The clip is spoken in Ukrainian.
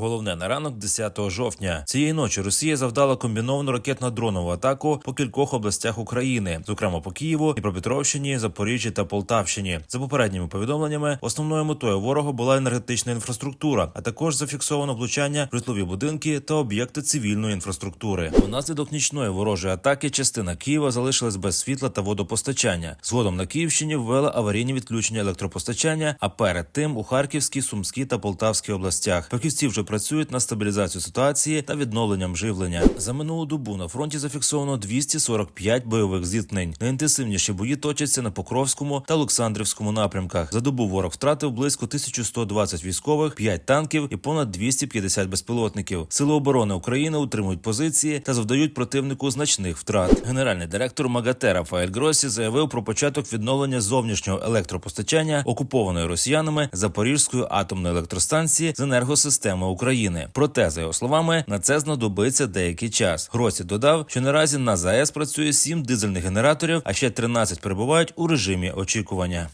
Головне на ранок 10 жовтня. Цієї ночі Росія завдала комбіновану ракетно-дронову атаку по кількох областях України, зокрема по Києву, Дніпропетровщині, Запоріжжі та Полтавщині. За попередніми повідомленнями, основною метою ворога була енергетична інфраструктура, а також зафіксовано влучання в житлові будинки та об'єкти цивільної інфраструктури. Унаслідок нічної ворожої атаки частина Києва залишилась без світла та водопостачання. Згодом на Київщині ввели аварійні відключення електропостачання. А перед тим у Харківській, Сумській та Полтавській областях фахівці вже працюють на стабілізацію ситуації та відновленням живлення. За минулу добу на фронті зафіксовано 245 бойових зіткнень. Найінтенсивніші бої точаться на Покровському та Олександрівському напрямках. За добу ворог втратив близько 1120 військових, 5 танків і понад 250 безпілотників. Сили оборони України утримують позиції та завдають противнику значних втрат. Генеральний директор МАГАТЕ Рафаель Гросі заявив про початок відновлення зовнішнього електропостачання окупованої росіянами Запорізької атомної електростанції з енергосистеми України. Проте, за його словами, на це знадобиться деякий час. Гросі додав, що наразі на ЗАЕС працює 7 дизельних генераторів, а ще 13 перебувають у режимі очікування.